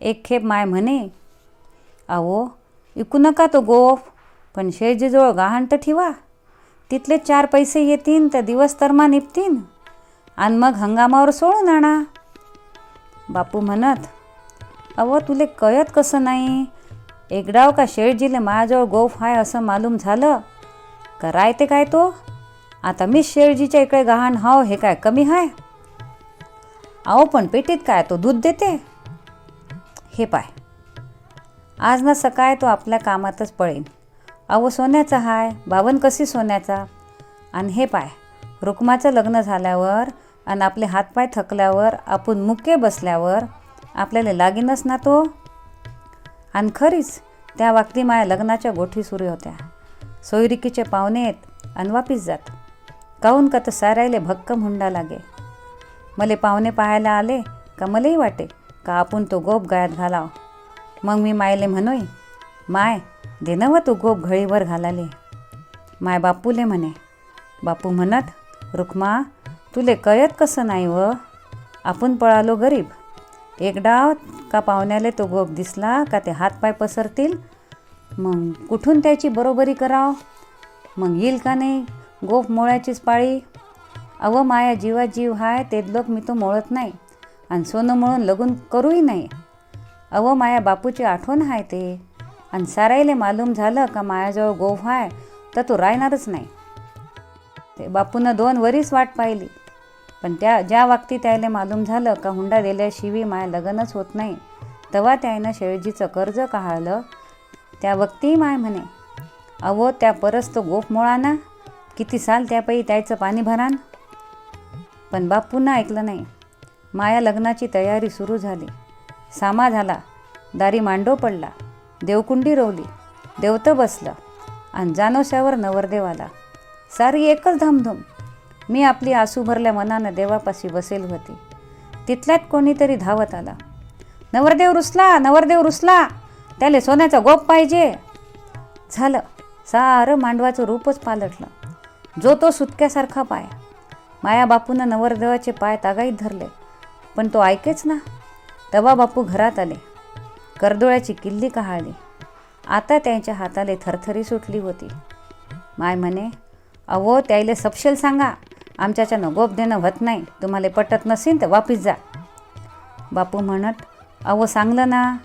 एक खेप माय म्हणे अहो इकू नका तो गोफ पण शेळजीजवळ गहाण तर ठेवा. तिथले चार पैसे येतीन तर दिवस तरमा निपतीन. आणि मग हंगामावर सोडून आणा. बापू म्हणत अव तुले कळत कसं नाही? एकडाव का शेळजीले माझ्याजवळ गोफ आहे असं मालूम झालं? का रायते काय तो? आता मी शेळजीच्या इकडे गहाण हाव हे काय कमी आहे अहो पण पेटीत काय तो दूध देते? हे पाय. आज ना सकाळ तो आपल्या कामातच पळेन. अहो सोन्याचा हाय. बावन कशी सोन्याचा? आणि हे पाय रुक्माचं लग्न झाल्यावर आणि आपले हातपाय थकल्यावर आपण मुके बसल्यावर आपल्याला लागीनच ना तो? आणि खरीच त्या वागती माया लग्नाच्या गोठी सुरू होत्या. सोयरिकीचे पाहुणे येत आणि वापिस जात. काहून का तर सारायले भक्कम हुंडा लागे? मले पाहुणे पाहायला आले का मलाही वाटे? का आपण तो गोप गळ्यात घालाव. मग मी मायले म्हणोय माय दे व तू गोप घळीवर घालाले. माय बापूले म्हणे बापू म्हणत रुक्मा तुले कळत कसं नाही व? आपण पळालो गरीब. एक डाव का पाहुण्याले तो गोप दिसला का ते हातपाय पसरतील? मग कुठून त्याची बरोबरी कराव? मग येईल का नाही? गोप मोळ्याचीच पाळी? अव माया जीवा जीव हाय ते लोक मी तो मोळत नाही. आणि सोनं म्हणून लगून करूही नाही. अव माया बापूची आठवण आहे ते. आणि सारायले मालूम झालं का मायाजवळ गोफ आहे तर तो राहणारच नाही. ते बापूनं दोन वरीस वाट पाहिली. पण त्या ज्या वागती त्यायले मालूम झालं का हुंडा दिल्याशिवाय माया लग्नच होत नाही तेव्हा त्यानं शेळजीचं कर्ज काढलं त्या वक्ती माय म्हणे अवो त्या परस तो गोफ मुळाना किती साल त्यापैकी त्याचं पाणी भरान. पण बापूंना ऐकलं नाही. माया लग्नाची तयारी सुरू झाली. सामा झाला. दारी मांडो पडला. देवकुंडी रोवली. देवतं बसलं. आणि जानोश्यावर नवरदेव आला. सारी एकच धामधूम. मी आपली आसू भरल्या मनानं देवापाशी बसेल होती. तिथल्यात कोणीतरी धावत आला. नवरदेव रुसला नवरदेव रुसला. त्याले सोन्याचा गोप पाहिजे. झालं. सारं मांडवाचं रूपच पालटलं. जो तो सुटक्यासारखा पाय. माया बापूनं नवरदेवाचे पाय तागाईत धरले. पण तो ऐकेच ना. तवा बापू घरात आले. करदोळ्याची किल्ली कहाळली. आता त्यांच्या हाताले थरथरी सुटली होती. माय म्हणे अहो त्याईले सपशेल सांगा. आमच्याच्यानं गोप देणं होत नाही. तुम्हाला पटत नसेल तर वापिस जा. बापू म्हणत अहो सांगलं ना.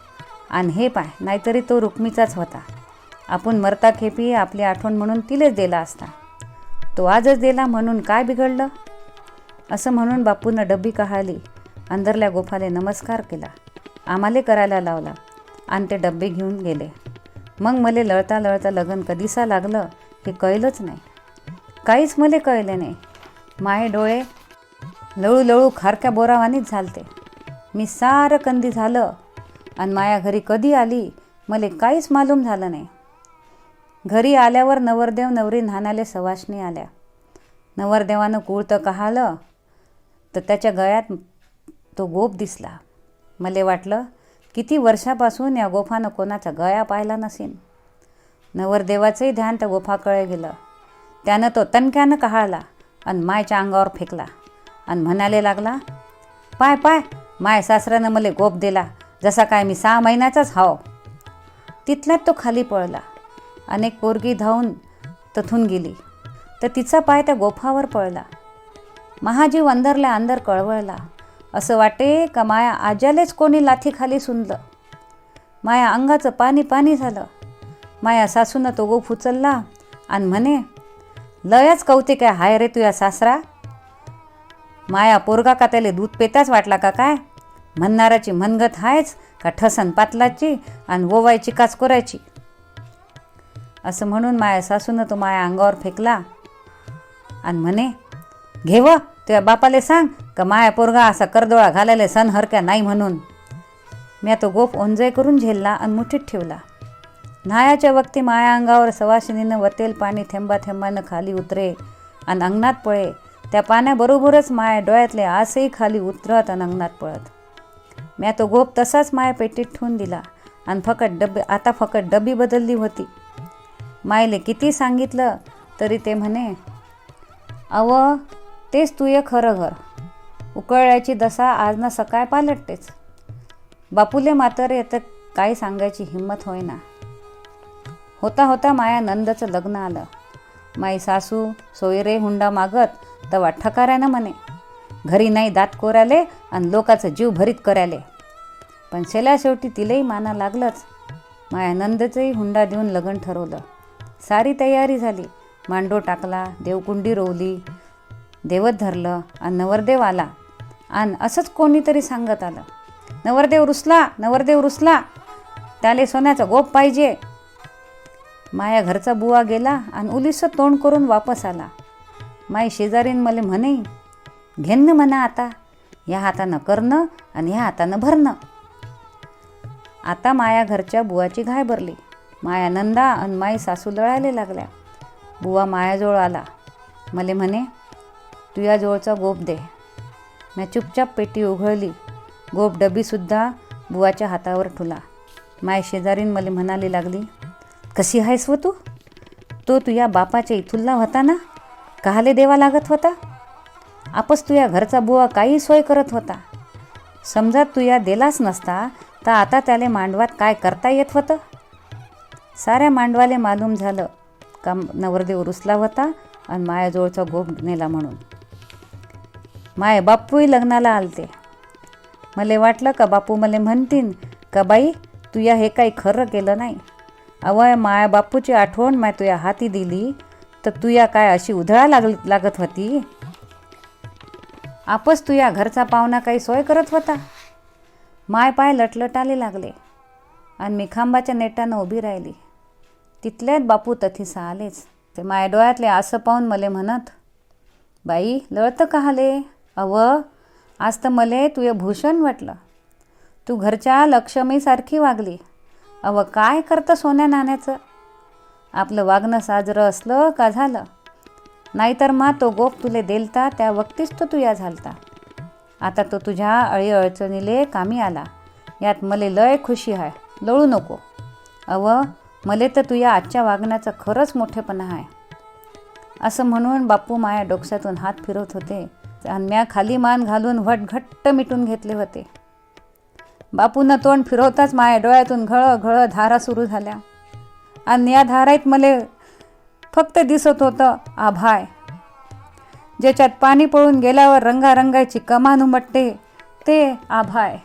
आणि हे पाय नाहीतरी तो रुक्मीचाच होता. आपण मरता खेपी आपली आठवण म्हणून तिलेच दिला असता. तो आजच दिला म्हणून काय बिघडलं? असं म्हणून बापूनं डब्बी कहाली अंदरल्या गोफाले नमस्कार केला. आम्हाले करायला लावला. आणि ते डब्बे घेऊन गेले. मग मले लळता लळता लगन कधीसा लागलं हे कळलंच नाही. काहीच मले कळले नाही. माये डोळे लळू लळू खारक्या बोरावानीच झालते. मी सारं कंदी झालं आणि माया घरी कधी आली मले काहीच मालूम झालं नाही. घरी आल्यावर नवरदेव नवरी न्हानाले सवाशणी आल्या. नवरदेवानं कुळतं कहालं तर त्याच्या गळ्यात तो गोप दिसला. मले वाटलं किती वर्षापासून या गोफानं कोणाचा गळा पाहिला नसेन. नवरदेवाचंही ध्यान त्या गोफाकडे गेलं. त्यानं तो तणक्यानं कहाळला आणि मायच्या अंगावर फेकला आणि म्हणाले लागला पाय पाय माय सासऱ्यानं मला गोप दिला जसा काय मी सहा महिन्याचाच हाव. तिथल्यात तो खाली पळला. अनेक पोरगी धावून तथून गेली. तर तिचा पाय त्या गोफावर पळला. महाजीव अंदरल्या अंदर कळवळला. असं वाटे का माया आज्यालेच कोणी लाथीखाली सुनलं? माया अंगाचं पाणी पाणी झालं. माया सासूनं तो गोफ उचलला आणि म्हणे लयच कौतिक आहे हाय रे तुया सासरा. माया पोरगा का त्याला दूध पेताच वाटला का काय? म्हणणाराची मनगत हायच का ठसन पातलाची आणि ओवायची काच करायची? असं म्हणून माया सासूनं तो माया अंगावर फेकला आणि म्हणे घेव तुझ्या बापाले सांग का माया पोरगा असा करदोळा घालायला सण हरक्या नाही म्हणून. मी तो गोप ओंजय करून झेलला आणि मुठीत ठेवला. न्हायाच्या वक्ती माया अंगावर सवाशिनीनं वतेल पाणी थेंबा थेंबानं खाली उतरे आणि अंगणात पळे. त्या पाण्याबरोबरच माया डोळ्यातले आसही खाली उतरत आणि अंगणात पळत. म्या तो गोप तसाच माया पेटीत ठेवून दिला आणि फकट डबे आता फकट डबी बदलली होती. मायले किती सांगितलं तरी ते म्हणे अव तेच तुये खरं घर. उकळल्याची दसा आज ना सकाळ पालटतेच. बापूले मात्र येतं काय सांगायची हिंमत होईना. होता होता माया नंदचं लग्न आलं. माई सासू सोयरे हुंडा मागत तवा ठकाऱ्यानं म्हणे घरी नाही दात कोराले आणि लोकाचं जीव भरीत कराले पण शेल्या शेवटी तिलाही माना लागलंच. माया नंदचंही हुंडा देऊन लग्न ठरवलं. सारी तयारी झाली. मांडो टाकला देवकुंडी रोवली देवत धरलं आणि नवरदेव आला. आणि असंच कोणीतरी सांगत आलं. नवरदेव रुसला नवरदेव रुसला. त्याले सोन्याचा गोप पाहिजे. माया घरचा बुवा गेला आणि उलिसं तोंड करून वापस आला. माई शेजारीन मला म्हणे घेणं म्हणा आता. ह्या हातानं करणं आणि ह्या हातानं भरणं. आता माया घरच्या बुवाची घाय भरली. माया नंदा आणि माई सासू लळायला लागल्या. बुवा मायाजवळ आला. मले म्हणे तुझ्याजवळचा गोप दे. मी चुपचाप पेटी उघडली. गोप डबीसुद्धा बुवाच्या हातावर ठुला. माय शेजारीन मला म्हणाली लागली कशी आहेस व तू? तो तुझ्या बापाच्या इथुल्ला होता ना? कहाले देवा लागत होता? आपस तुझ्या घरचा बुवा काही सोय करत होता. समजा तुया दिलाच नसता तर आता त्याले मांडवात काय करता येत होतं? साऱ्या मांडवाले मालूम झालं. का नवरदेव रुसला होता आणि मायाजवळचा गोप नेला म्हणून. माय बापूही लग्नाला आलते. मला वाटलं का बापू मला म्हणतीन का बाई तुया हे काही खरं केलं नाही? अवय माया बापूची आठवण माय तुया हाती दिली तर तुया काय अशी उधळा लाग लागत होती? आपच तुया घरचा पाहुणा काही सोय करत होता? माय पाय लटलटाले लागले आणि मी खांबाच्या नेटानं उभी राहिली. तिथल्यात बापू तथीसा आलेच ते माय डोळ्यातले असं पाहून मले म्हणत बाई लळतं काहाले अव आज तर मले तुझे भूषण वाटलं. तू घरच्या लक्ष्मीसारखी वागली. अव काय करतं सोन्या नाण्याचं? आपलं वागणं साजरं असलं का झालं? नाहीतर मा तो गोप तुले देलता त्या वक्तीच तो तुया झालता. आता तो तुझ्या अळीअडचणीले कामी आला. यात मले लय खुशी आहे लळू नको. अव मले तर तुया आजच्या वागण्याचं खरंच मोठेपणा आहे असं म्हणून बापू माया डोक्यातून हात फिरवत होते. आणि म्या खाली मान घालून वट घट्ट मिटून घेतले होते. बापूनं तोंड फिरवताच माया डोळ्यातून घळ घळ धारा सुरू झाल्या. आणि या धाराईत मले फक्त दिसत होतं आभाय ज्याच्यात पाणी पळून गेल्यावर रंगारंगाची कमान उमटते ते आभाय